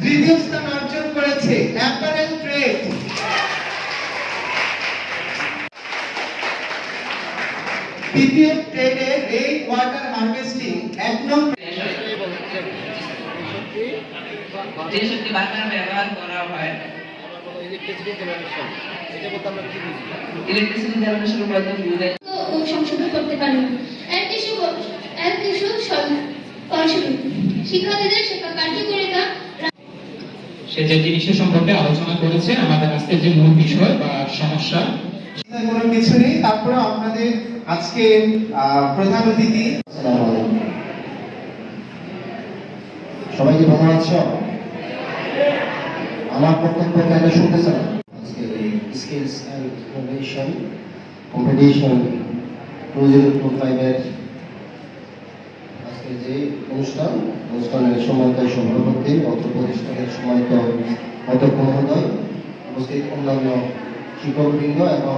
তৃতীয় স্থান অর্জন করেছে অ্যাপারেল ট্রেড তৃতীয় ট্রেডে রেইন ওয়াটার হারভেস্টিং এক নম্বর। যে শক্তি বারবার ব্যবহার করা হয়। ইলেকট্রিসিটি জেনারেশনের মধ্যে বুঝে? ও সংশোধন করতে পারেন। ফলস্বরূপ শিক্ষার্থীদের শিক্ষা কার্যকারিতা সে যে জিনিসের সম্পর্কে আলোচনা করেছে আমাদের আজকের যে মূল বিষয় বা সমস্যা কোনো কিছু নেই। তারপরে আপনাদের আজকে প্রধান অতিথি। আসসালামু আলাইকুম। সবাই কি ভালো আছো? আমার বক্তব্য কেন শুনতেছেন আজকে skills and innovation competition two zero two ফাইভের আজকে অনুষ্ঠান। অনুষ্ঠানের সময়টাই সভাপতি অত প্রতিষ্ঠানের সময় তো অত মহোদয় উপস্থিত অন্যান্য শিক্ষকবৃন্দ এবং